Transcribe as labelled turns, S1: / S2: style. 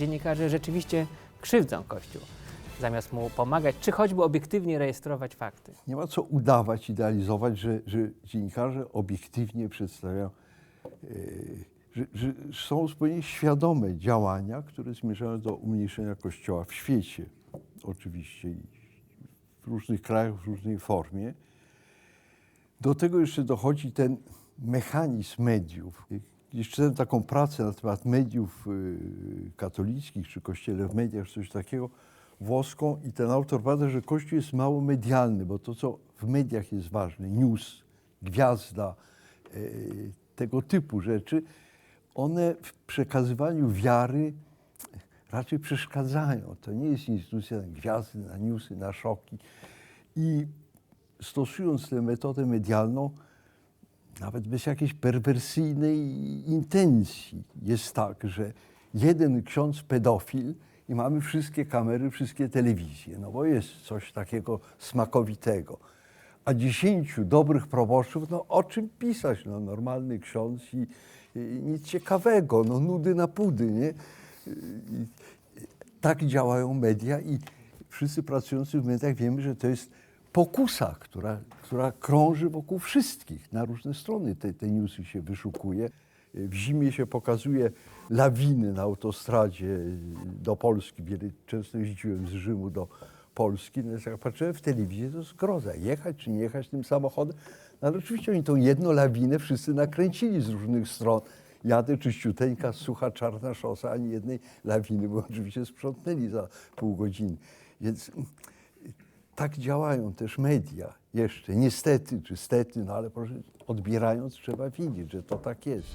S1: dziennikarze rzeczywiście krzywdzą Kościół, zamiast mu pomagać, czy choćby obiektywnie rejestrować fakty.
S2: Nie ma co udawać, idealizować, że, że dziennikarze obiektywnie przedstawiają, e, że, że są zupełnie świadome działania, które zmierzają do umniejszenia Kościoła w świecie, oczywiście, w różnych krajach, w różnej formie. Do tego jeszcze dochodzi ten mechanizm mediów. Czytałem taką pracę na temat mediów y, katolickich, czy Kościele w mediach, czy coś takiego, włoską i ten autor bada, że Kościół jest mało medialny, bo to, co w mediach jest ważne, news, gwiazda, y, tego typu rzeczy, one w przekazywaniu wiary raczej przeszkadzają. To nie jest instytucja na gwiazdy, na newsy, na szoki. I stosując tę metodę medialną, nawet bez jakiejś perwersyjnej intencji, jest tak, że jeden ksiądz pedofil i mamy wszystkie kamery, wszystkie telewizje, no bo jest coś takiego smakowitego. A dziesięciu dobrych proboszczów, no o czym pisać? No normalny ksiądz i, i nic ciekawego, no nudy na pudy, nie? I, tak działają media i wszyscy pracujący w mediach wiemy, że to jest pokusa, która, która krąży wokół wszystkich. Na różne strony te, te newsy się wyszukuje. W zimie się pokazuje lawiny na autostradzie do Polski. Wiele, często jeździłem z Rzymu do Polski. No, jak patrzyłem w telewizję, to zgroza. Jechać czy nie jechać tym samochodem? No, ale oczywiście oni tą jedną lawinę wszyscy nakręcili z różnych stron. Jadę czyściuteńka, sucha, czarna szosa, ani jednej lawiny, bo oczywiście sprzątnęli za pół godziny. Więc tak działają też media jeszcze. Niestety czy stety, no ale proszę, odbierając trzeba widzieć, że to tak jest.